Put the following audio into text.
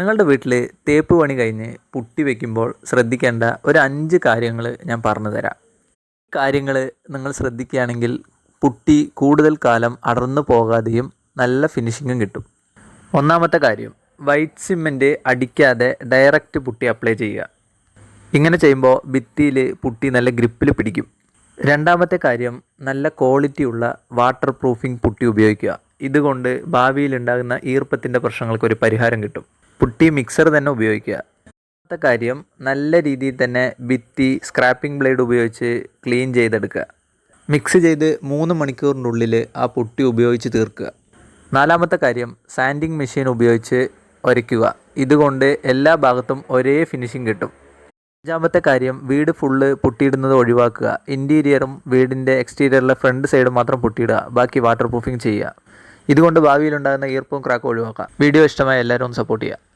നിങ്ങളുടെ വീട്ടിൽ തേപ്പ് പണി കഴിഞ്ഞ് പുട്ടി വയ്ക്കുമ്പോൾ ശ്രദ്ധിക്കേണ്ട ഒരു അഞ്ച് കാര്യങ്ങൾ ഞാൻ പറഞ്ഞു തരാം. കാര്യങ്ങൾ നിങ്ങൾ ശ്രദ്ധിക്കുകയാണെങ്കിൽ പുട്ടി കൂടുതൽ കാലം അടർന്നു പോകാതെയും നല്ല ഫിനിഷിങ്ങും കിട്ടും. ഒന്നാമത്തെ കാര്യം വൈറ്റ് സിമെന്റ് അടിക്കാതെ ഡയറക്റ്റ് പുട്ടി അപ്ലൈ ചെയ്യുക. ഇങ്ങനെ ചെയ്യുമ്പോൾ ഭിത്തിയിൽ പുട്ടി നല്ല ഗ്രിപ്പിൽ പിടിക്കും. രണ്ടാമത്തെ കാര്യം നല്ല ക്വാളിറ്റിയുള്ള വാട്ടർ പ്രൂഫിംഗ് പുട്ടി ഉപയോഗിക്കുക. ഇതുകൊണ്ട് ഭാവിയിൽ ഉണ്ടാകുന്ന ഈർപ്പത്തിന്റെ പ്രശ്നങ്ങൾക്ക് ഒരു പരിഹാരം കിട്ടും. പുട്ടി മിക്സർ തന്നെ ഉപയോഗിക്കുക. അടുത്ത കാര്യം നല്ല രീതിയിൽ തന്നെ ഭിത്തി സ്ക്രാപ്പിംഗ് ബ്ലേഡ് ഉപയോഗിച്ച് ക്ലീൻ ചെയ്തെടുക്കുക. മിക്സ് ചെയ്ത് മൂന്ന് മണിക്കൂറിനുള്ളിൽ ആ പുട്ടി ഉപയോഗിച്ച് തീർക്കുക. നാലാമത്തെ കാര്യം സാൻഡിങ് മെഷീൻ ഉപയോഗിച്ച് ഒരയ്ക്കുക. ഇതുകൊണ്ട് എല്ലാ ഭാഗത്തും ഒരേ ഫിനിഷിംഗ് കിട്ടും. അഞ്ചാമത്തെ കാര്യം വീട് ഫുള്ള് പൊട്ടിയിടുന്നത് ഒഴിവാക്കുക. ഇന്റീരിയറും വീടിന്റെ എക്സ്റ്റീരിയറിലെ ഫ്രണ്ട് സൈഡും മാത്രം പൊട്ടിയിടുക. ബാക്കി വാട്ടർ പ്രൂഫിങ് ചെയ്യുക. ഇതുകൊണ്ട് ഭാവിയിൽ ഉണ്ടാകുന്ന ക്രാക്കും ഒഴിവാക്കാം. വീഡിയോ ഇഷ്ടമായ എല്ലാവരും സപ്പോർട്ട് ചെയ്യുക.